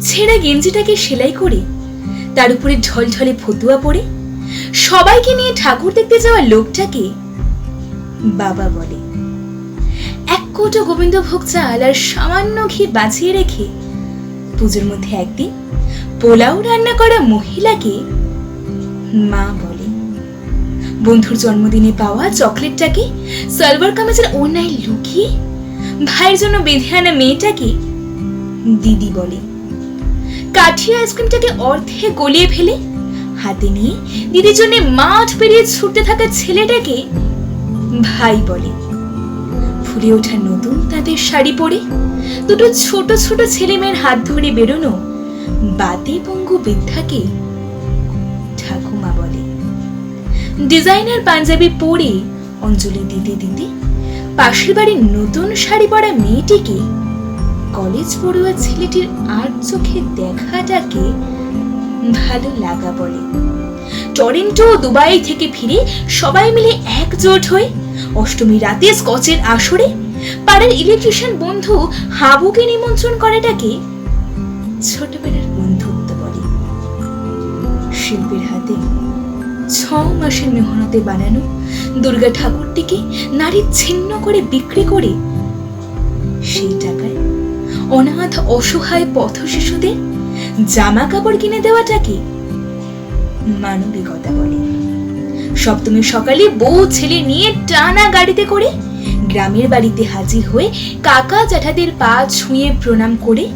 ছেঁড়া গেঞ্জিটাকে সেলাই করে তার উপরে ঢলঢলে ফতুয়া পরে সবাইকে নিয়ে ঠাকুর দেখতে যাওয়া লোকটাকে বাবা বলে। এক কোটো গোবিন্দভোগ চাল আর সামান্য ঘি বাঁচিয়ে রেখে পুজোর মধ্যে একদিন পোলাও রান্না করা মহিলাকে মা বলে। বন্ধুর জন্মদিনে পাওয়া চকলেটটাকে সালভার কামিজের ওনায় লুকিয়ে ভাইয়ের জন্য বেঁধে আনা মেয়েটাকে দিদি বলে। কাঠি আইসক্রিমটাকে অর্ধে গলিয়ে ফেলে। হাতে নিয়ে দিদির জন্য মাঠ পেরিয়ে ছুটতে থাকা ছেলেটাকে ভাই বলে। ফুলে ওঠা নতুন তাদের শাড়ি পরে দুটো ছোট ছোট ছেলে মেয়ের হাত ধরে বেরোনো বাতে পঙ্গু বৃদ্ধাকে ঠাকুমা বলে। ডিজাইনার পাঞ্জাবি পরে অঞ্জলি দিতে দিতে পাশের বাড়ির নতুন শাড়ি পরা মেয়েটিকে কলেজ পড়ুয়া ছেলেটির আর চোখে দেখাটাকে ভালো লাগা বলে। টরেন্টো দুবাই থেকে ফিরে সবাই মিলে একজোট হয়ে অষ্টমী রাতে স্কচের আসরে পাড়ার ইলেকট্রিশিয়ান বন্ধু হাবুকে নিমন্ত্রণ করাটাকে ছোটবেলার বন্ধুত্ব বলে। শিল্পীর হাতে ছ মাসের মেহনতে বানানো দুর্গা ঠাকুরটিকে নারী ছিন্ন করে বিক্রি করে অনাথ অসহায় পথ শিশুদের জামা কাপড় কিনে দেওয়াটাকে মানবিকতা বলে। সপ্তমীর সকালে বউ ছেলে নিয়ে টানা গাড়িতে করে গ্রামের বাড়িতে হাজির হয়ে কাকা জ্যাঠাদের পা ছুঁয়ে প্রণাম করে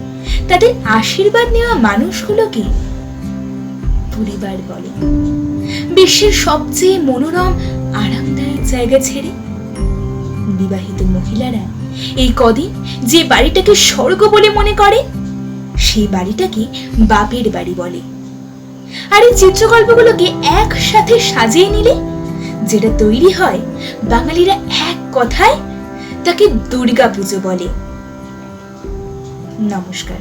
তাদের আশীর্বাদ নেওয়া মানুষগুলোকে পরিবার বলে। বিশ্বের সবচেয়ে মনোরম, আরামদায়ক জায়গা ছেড়ে বিবাহিত মহিলারা এই কদিন যে বাড়িটাকে স্বর্গ বলে মনে করে, সেই বাড়িটাকে বাপের বাড়ি বলে। আর এই চিত্রকল্পগুলোকে একসাথে সাজিয়ে নিলে, যেটা তৈরি হয় বাঙালিরা এক কথায়, তাকে দুর্গা পুজো বলে। নমস্কার।